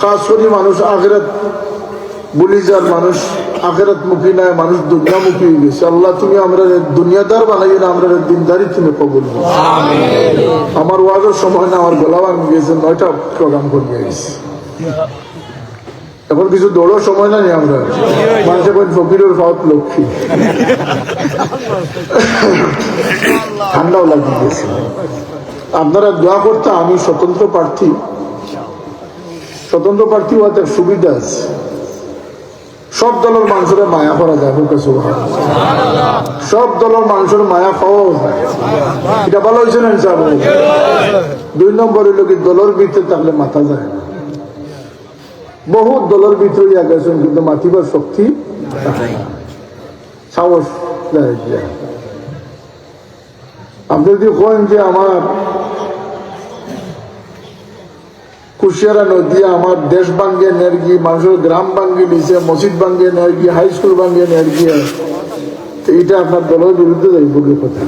খাস করে মানুষ আখেরাত বলি যার মানুষ আখেরাত মুখী নাই মানুষ দুনিয়ামুখী হয়ে গেছে। আল্লাহ তুমি আমরা দুনিয়াদার বানাই না আমরা দিনদারি তুমি কবুল আমার ওয়াজের সময় না আমার গলা ভাঙি গেছে নয়টা প্রোগ্রাম করিয়ে গেছে এখন কিছু দৌড়ার সময় নাই আমরা? মানুষের কোন ফকিরের ফাওয়াত লক্ষ্মী। ঠান্ডাও লাগিয়ে গেছে। আপনারা দোয়া করতে আমি স্বতন্ত্র প্রার্থী। স্বতন্ত্র প্রার্থী হওয়াতে সুবিধা আছে। সব দলের মানুষের মায়া করা যায় বুকে সব দলের মানুষের মায়া খাওয়াও যায়। ভালো হয়েছে না হিসাব দুই নম্বর হইল কি দলের ভিতরে থাকলে মাথা যায় না। বহু দলের ভিতরে গেছেন কিন্তু মাতিবার শক্তি সাহস আপনি যদি কেন যে আমার কুশিয়ারা নদী আমার দেশ ভাঙ্গে নেরগি, মানুষের গ্রাম ভাঙ্গে দিছে মসজিদ ভাঙ্গে নেরগি হাই স্কুল ভাঙ্গে নেরগি। এটা আপনার দলের বিরুদ্ধে যাইব কথা?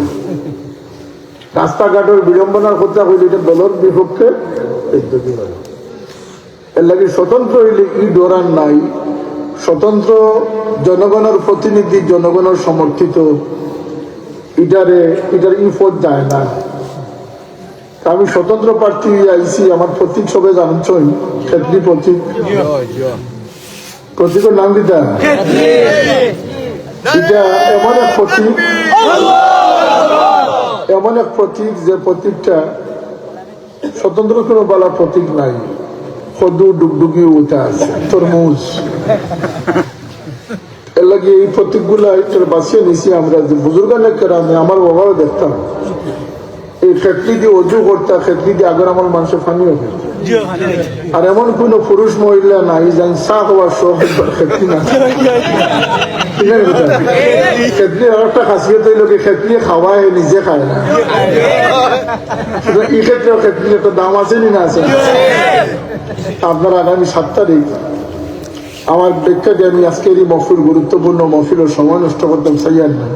রাস্তাঘাটের বিড়ম্বনার কথা হইলে এটা দলের বিপক্ষে এর লাগে স্বতন্ত্র হইলে ই ডোরান নাই। স্বতন্ত্র জনগণের প্রতিনিধি, জনগণের সমর্থিত। ইটারে ইটার ইফত যায় না। আমি স্বতন্ত্র প্রার্থী আইসি আমার প্রতীক সবে জানছেন ক্ষেত্রী প্রতীক। প্রতীকের নাম দিতা এটা এমন এক প্রতীক, এমন এক প্রতীক যে প্রতীকটা স্বতন্ত্র কোনো বলা প্রতীক নাই। সদু ডুগডুগি উঠা আছে, তরমুজ। এর লাগে এই প্রতীকগুলা বাঁচিয়ে নিছি আমরা যে বুজুর্গানে কেরামে আমার বাবাও দেখতাম। এই খেতলি দিয়ে অজু করতা খেতলি দিয়ে আগের আমার মানুষের আর এমন কোন পুরুষ মহিলা নাই, যাই চা হওয়ার খেতলি না। নিজে খায় না। দাম না আছে? আপনার আগামী সাত তারিখ, আমার দিয়ে আমি আজকের এই মফিল গুরুত্বপূর্ণ মফিলের সময় নষ্ট করতাম চাইয়ার না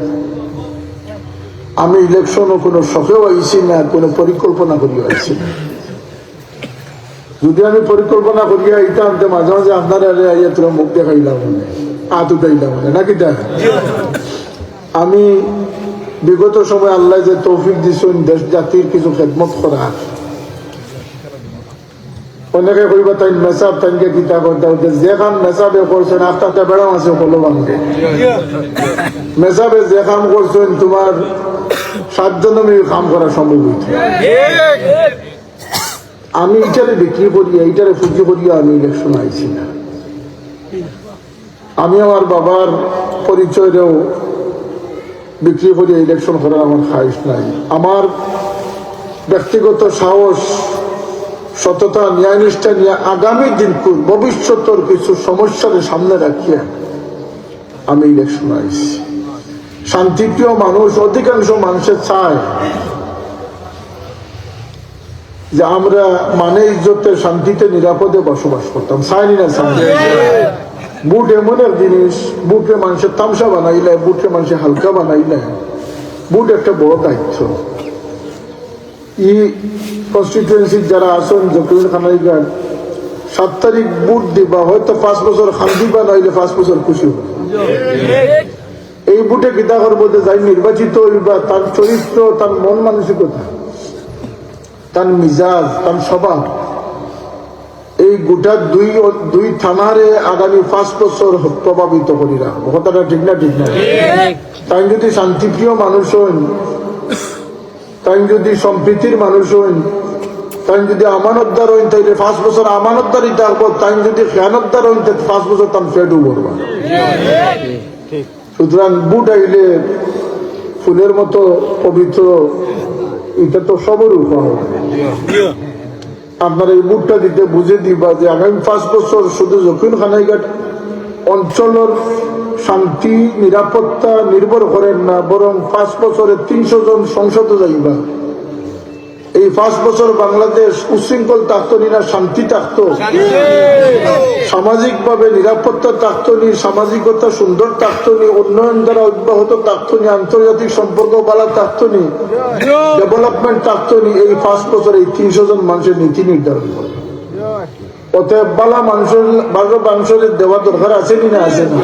আমি ইলেকশনও কোনো শখেও আইছি না কোনো পরিকল্পনা করিয়া আইছি না। যদি আমি পরিকল্পনা করিয়া আইতাম তো মাঝে মাঝে আপনার আইয়া তোরা মুখ দেখাইলাম মনে হাত উঠাইলাম মনে নাকি দেখ আমি বিগত সময় আল্লাহ যে তৌফিক দিছেন দেশ জাতির কিছু খেদমত করা অনেকে কইবা তাই মেসাব তাইকে কিতা করতে হতে যে কাম মেসাবে করছেন আফটারটা বেড়াম আছে ভাঙ্গে মেসাবে যে কাম করছেন তোমার সাতজন আমি কাম করা সম্ভব আমি এইটারে বিক্রি করিয়া এইটারে পুঁজি করিয়া আমি ইলেকশন আইছি না। আমি আমার বাবার পরিচয়রেও বিক্রি করিয়া ইলেকশন করার আমার খাইশ নাই। আমার ব্যক্তিগত সাহস, সততা ন্যায়নিষ্ঠা নিয়ে আগামী দিন ভবিষ্যতের কিছু সমস্যার সামনে রাখিয়া আমি ইলেকশন আইছি। শান্তিপ্রিয় মানুষ, অধিকাংশ মানুষের চায় যে আমরা মানে ইজ্জতে শান্তিতে, নিরাপদে বসবাস করতাম। চাইনি না চাই বুট এমন এক জিনিস বুটে মানুষের তামসা বানাইলে বুটে মানুষের হালকা বানাইলে, বুট একটা বড় দায়িত্ব। ই কনস্টিটুয়েন্সির যারা আসন জকির খানাইগার, সাত তারিখ বুট দিবা, হয়তো পাঁচ বছর খান দিবা, নাইলে পাঁচ বছর খুশি হবে। এই বুটে গীতা করব যে যাই নির্বাচিত হইবা, তার চরিত্র, তার মন মানসিকতা, তার মিজাজ, তার স্বভাব, এই গোটা দুই দুই থানারে আগামী পাঁচ বছর প্রভাবিত করি রাখব কথাটা ঠিক না ঠিক না? তাই যদি শান্তিপ্রিয় মানুষ হন, তাই যদি সম্প্রীতির মানুষ হইন তাই যদি আমানতদার হইন তাইলে পাঁচ বছর আমানতদারই থাকব তাই যদি খেয়ানতদার হইন পাঁচ বছর তার ফেডু করবা। সুতরাং বুট আইলে ফুলের মতো পবিত্র, এটা তো সবর আপনার এই বুটটা দিতে বুঝে দিবা যে আগামী পাঁচ বছর শুধু দক্ষিণ খানাইঘাট অঞ্চলের শান্তি, নিরাপত্তা নির্ভর করেন না, বরং পাঁচ বছরে তিনশো জন সংসদে যাইবা। এই পাঁচ বছর বাংলাদেশ উশৃঙ্খল থাকতো নি না শান্তি থাকতো সামাজিক ভাবে নিরাপত্তা থাকতো নি সামাজিকতা সুন্দর থাকতো নি উন্নয়ন দ্বারা অব্যাহত থাকতো নি আন্তর্জাতিক সম্পর্ক বালা থাকতো নি ডেভেলপমেন্ট থাকতো নি এই পাঁচ বছর এই তিনশো জন মানুষের নীতি নির্ধারণ করে। অতএব বালা মানুষের ভালো মানুষের দেওয়া দরকার আছে কি না আছে না?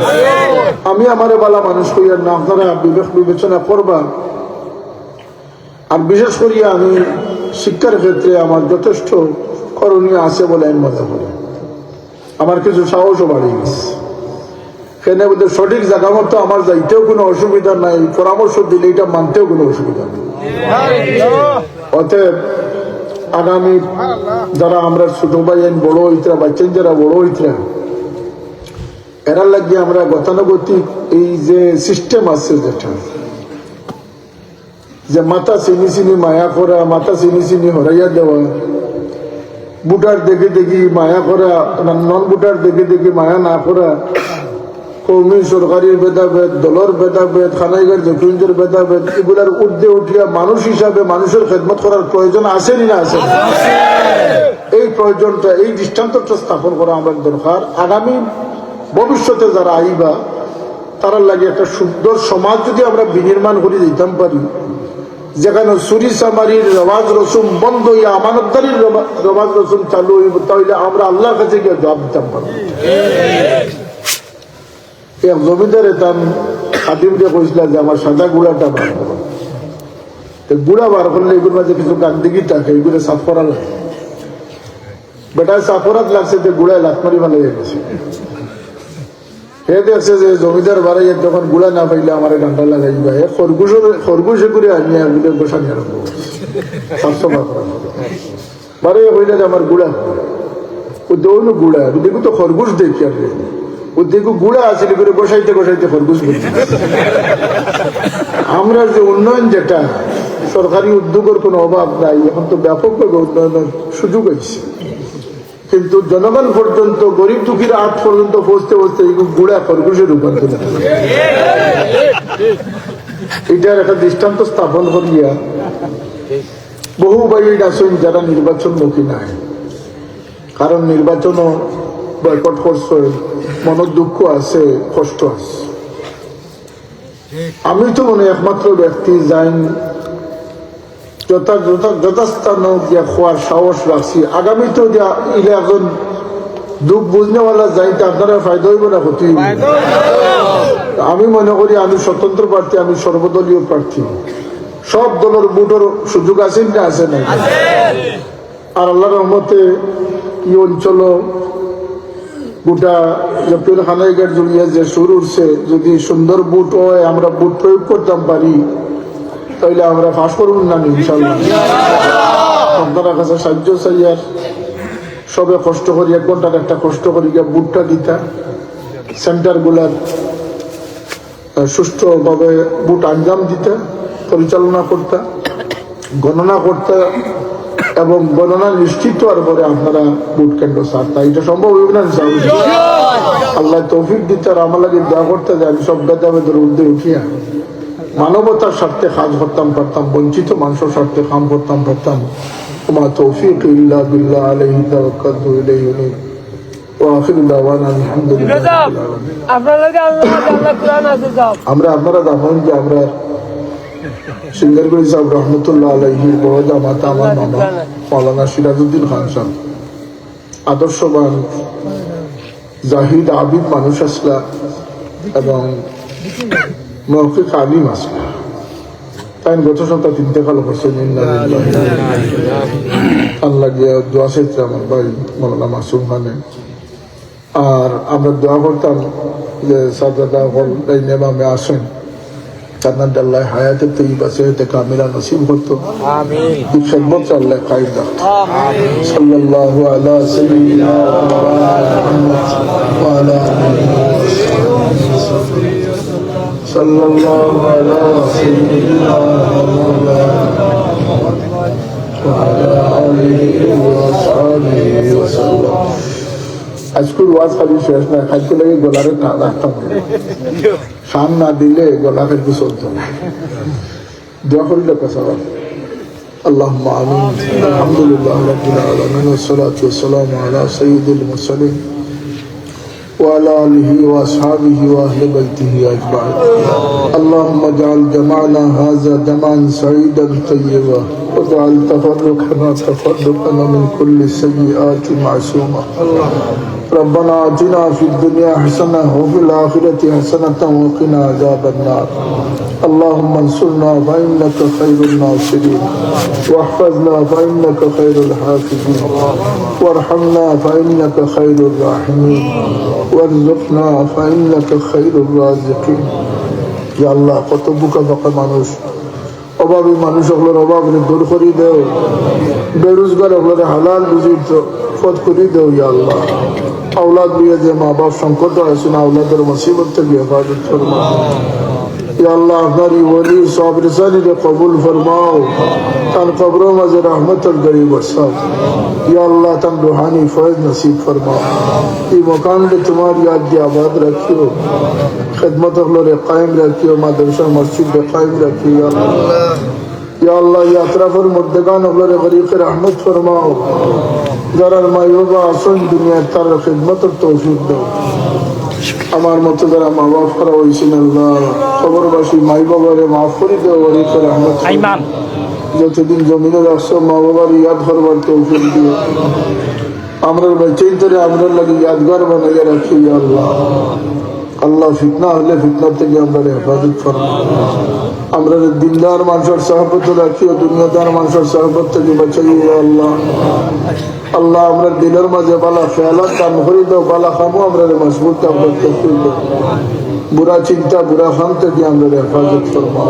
আমি আমার বালা মানুষ করিয়া না আপনারা বিবেক বিবেচনা করবা। আর বিশেষ করিয়া আমি শিক্ষার ক্ষেত্রে আমার যথেষ্ট করণীয় আছে বলে আমি মনে করি। আমার কিছু সাহসও বাড়িয়ে গেছে। সেখানে বলতে সঠিক জায়গা মতো আমার যাইতেও কোনো অসুবিধা নাই, পরামর্শ দিলে এটা মানতেও কোনো অসুবিধা নেই। অতএব আগামী যারা আমরা ছোট ভাই বড় হইতরা বাচ্চান যারা বড় হইতরা এরা লাগিয়ে আমরা গতানুগতিক এই যে সিস্টেম আছে যেটা যে মাথা চিনি চিনি মায়া করা মাথা চিনি চিনি হরাইয়া দেওয়া বুটার দেখে দেখি মায়া করা নন বুটার দেখে দেখি মায়া না করা কৌমি সরকারি ভেদাভেদ দলের ভেদাভেদ খানাইগার জকুঞ্জের ভেদাভেদ এগুলার ঊর্ধ্বে উঠিয়া মানুষ হিসাবে মানুষের খেদমত করার প্রয়োজন আছে না আছে? এই প্রয়োজনটা এই দৃষ্টান্তটা স্থাপন করা আমার দরকার আগামী ভবিষ্যতে যারা আইবা তারা লাগে একটা সুন্দর সমাজ যদি আমরা বিনির্মাণ করে দিতাম পারি যেখানে চুরি চামারির রবাজ রসুম বন্ধ হইয়া আমানতদারির রবাজ রসুম চালু হইব তাহলে আমরা আল্লাহর কাছে গিয়ে জবাব দিতাম পারব। এক জমিদারে তার খাদিম দিয়ে কইছিল যে, আমার সাদা গুড়াটা বার করো। গুড়া বার করলে এগুলোর মাঝে কিছু গান্দিগি থাকে, এগুলো সাফ করা লাগে। বেটা সাফ করাত লাগছে যে, গুড়ায় লাত মারি ভালো গেছে হে দেখছে যে জমিদার বাড়াইয়া যখন গুড়া না পাইলে আমার ডান্ডা লাগাইবা। হে খরগোশের খরগোশে করে আমি গোসানি আরম্ভ করছি সাফ সফা করা বারে আমার গুড়া। ও দৌড় গুড়া। দেখো তো খরগোশ দেখি আর ও দেখো গুড়া আসলে করে বসাইতে বসাইতে খরগোশ করছে আমরা যে উন্নয়ন যেটা, সরকারি উদ্যোগের কোনো অভাব নাই। এখন তো ব্যাপকভাবে উন্নয়নের সুযোগ হয়েছে কিন্তু জনগণ পর্যন্ত, গরিব দুঃখীর আট পর্যন্ত পৌঁছতে এই গুড়া খরগোশে রূপান্তর এটার একটা দৃষ্টান্ত স্থাপন করিয়া বহু বাইর আসেন, যারা নির্বাচনমুখী নাই। কারণ নির্বাচনও বয়কট করছে, মনের দুঃখ আছে, কষ্ট আছে। আমি তো মনে একমাত্র ব্যক্তি যথা যথাস্থান দিয়া খোয়ার সাহস রাখছি। ইলে এখন দুঃখ বুঝনেওয়ালা যাইতে আপনারা ফায়দা হইব না ক্ষতি আমি মনে করি আমি স্বতন্ত্র প্রার্থী আমি সর্বদলীয় প্রার্থী। সব দলের বুটোর সুযোগ আছে না আছে না আর আল্লাহ রহমতে এই অঞ্চল গোটা জপির যে সুর উঠছে যদি সুন্দর বুট হয় আমরা বুট প্রয়োগ করতাম পারি। তাইলে আমরা ফাঁস করুন না ইনশাল্লাহ আপনারা কাছে সাহায্য চাইয়ার সবে কষ্ট করি এক ঘণ্টার একটা কষ্ট করি গিয়ে বুটটা দিতা। সেন্টারগুলার সুষ্ঠুভাবে বুট আঞ্জাম দিতে পরিচালনা করতে গণনা করতে এবং গণনা নিশ্চিত হওয়ার পরে আপনারা বুট কেন্দ্র সারতা এটা সম্ভব হইব না আল্লাহ তৌফিক দিতে আর আমার লাগে দোয়া করতে যে আমি সব বেদাবেদের ঊর্ধ্বে উঠিয়া। মানবতার স্বার্থে কাজ করতাম পারতাম বঞ্চিত মানুষের স্বার্থে কাম করতাম পারতাম। তোমার তৌফিক আমরা আপনারা জানেন যে আমরা সিঙ্গারগুড়ি সাহেব রহমতুল্লাহ আলহির বড় জামাতা আমার মামা মৌলানা সিরাজউদ্দিন খান সাহেব। আদর্শবান জাহিদ আবিদ মানুষ আসলা এবং মৌখিক আলিম আসলা তাই গত সপ্তাহ তিনটে কালো করছেন আল্লাহ গিয়া দোয়া চাইতে আমার ভাই মৌলানা মাসুম খানে। আর আমরা দোয়া করতাম যে সাদাদা হল এই নেমামে আসেন। কান্নার ডাল্লায় হায়াতের তৈবা সেহেতে কামিলা নসিব হতো আমিন। এই খেদমত আল্লাহ কায়েম রাখতো। সাল্লাল্লাহু আলা সাইয়্যিদিনা ওয়া আলা আলিহি সাল্লাল্লাহু আলা সাইয়্যিদিনা وعلى آله وأصحابه وسلم আজকুল ওয়াজ খালি শেষ না খাইতে লাগে গলারে টান রাখতাম সান না দিলে গলা খাইতে চলতো না দোয়া করিলে কথা বল اللهم آمين الحمد لله رب العالمين والصلاة والسلام على سيد المرسلين وعلى آله وأصحابه وأهل بيته أجمعين. اللهم اجعل جمعنا هذا جمعا سعيدا طيبا واجعل تفرقنا تفرقنا من كل السيئات معصومة. ربنا آتنا في الدنيا حسنة وفي الآخرة حسنة وقنا عذاب النار. اللهم انصرنا فإنك خير الناصرين واحفظنا فإنك خير الحافظين وارحمنا فإنك خير الراحمين وارزقنا فإنك خير الرازقين يا الله কত বুকা বাকা মানুষ অভাবী মানুষ ওগুলোর অভাব দূর করি দেও বেরোজগার ওগুলোর হালাল বুঝি পথ করি দেও ইয়া আল্লাহ আওলাদ দিয়ে যে মা বাপ সংকট আছে না আওলাদের মুসিবত থেকে হেফাজত یا اللہ ہماری ولی صاحب رسانی نے قبول فرماؤ تن قبروں مز رحمت الغریب صاحب یا اللہ تن روحانی فیض نصیب فرماؤ یہ مکان نے تمہاری یاد دی آباد رکھیو خدمت اغلور قائم رکھیو مدرسہ مسجد قائم رکھیو یا اللہ یا اللہ یاترا پر مدگان اغلر غریق رحمت فرماؤ ذرا المایوبہ آسن دنیا تر خدمت اور توفیق دو আমার মতো যারা মা বাপ করা হয়েছিল আল্লাহ খবরবাসী মাই বাবারে মাফ করে দেও গরিব রহমত যতদিন জমিনে রাখছো মা বাবার ইয়াদ করবার তৌফিক দিয়ে আমরা বেঁচেই ধরে আমরা লাগে ইয়াদগার বানাইয়া রাখি আল্লাহ। আল্লাহ ফিতনা হলে ফিতনা থেকে আমরা হেফাজত ফরমা আমরা দিনদার মানুষের সহবত রাখিও দুনিয়াদার মানুষের সহবত থেকে বাঁচাই ইয়া আল্লাহ আল্লাহ আমরা দিলের মাঝে বালা খেয়ালত কাম করি দাও বালা খামো আমরা মজবুত কাম করতে দাও বুড়া চিন্তা বুড়া খাম থেকে আমরা হেফাজত ফরমা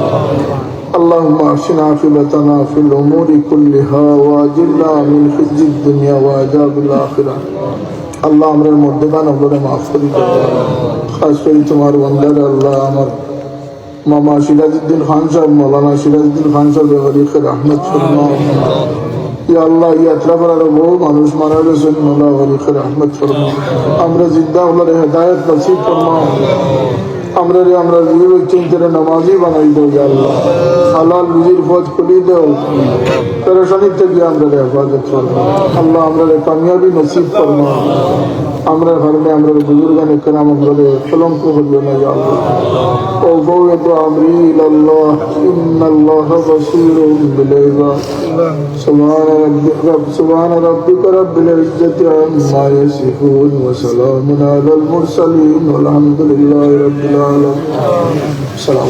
اللهم احسن عاقبتنا في الامور كلها واجرنا من خزي الدنيا وعذاب الاخره আল্লাহ আমরের মধ্যে দান আপনারা মাফ করি। খাস করি তোমার বন্দার আল্লাহ আমার মামা সিরাজউদ্দিন খান সাহেব, মৌলানা সিরাজউদ্দিন খান সাহেব হরিখের আহমদ শর্মা ইয়া আল্লাহ ইয়াত্রা যাত্রা করার বহু মানুষ মারা গেছেন মৌলা হরিখের আহমদ শর্মা আমরা জিদ্দা হলার হেদায়ত নসিব ফরমাও। আমরা রে আমরা রুজি চিন্তার নামাজি বানাই দেও ইয়া আল্লাহ হালাল রুজির পথ খুলি দেও পেরেশানি থেকে আমরা রে হেফাজত ফরমাও আল্লাহ আমরা রে কামিয়াবি নসিব ফরমাও আমরা ঘরে আমরা বুজুর্গান کرام আমরা কলঙ্ক করিও না ইয়া আল্লাহ وفوض أمري إلى الله إن الله بصير بالعباد سبحان ربك رب سبحان ربك رب العزة عما يصفون وسلام على المرسلين والحمد لله رب করো সালাম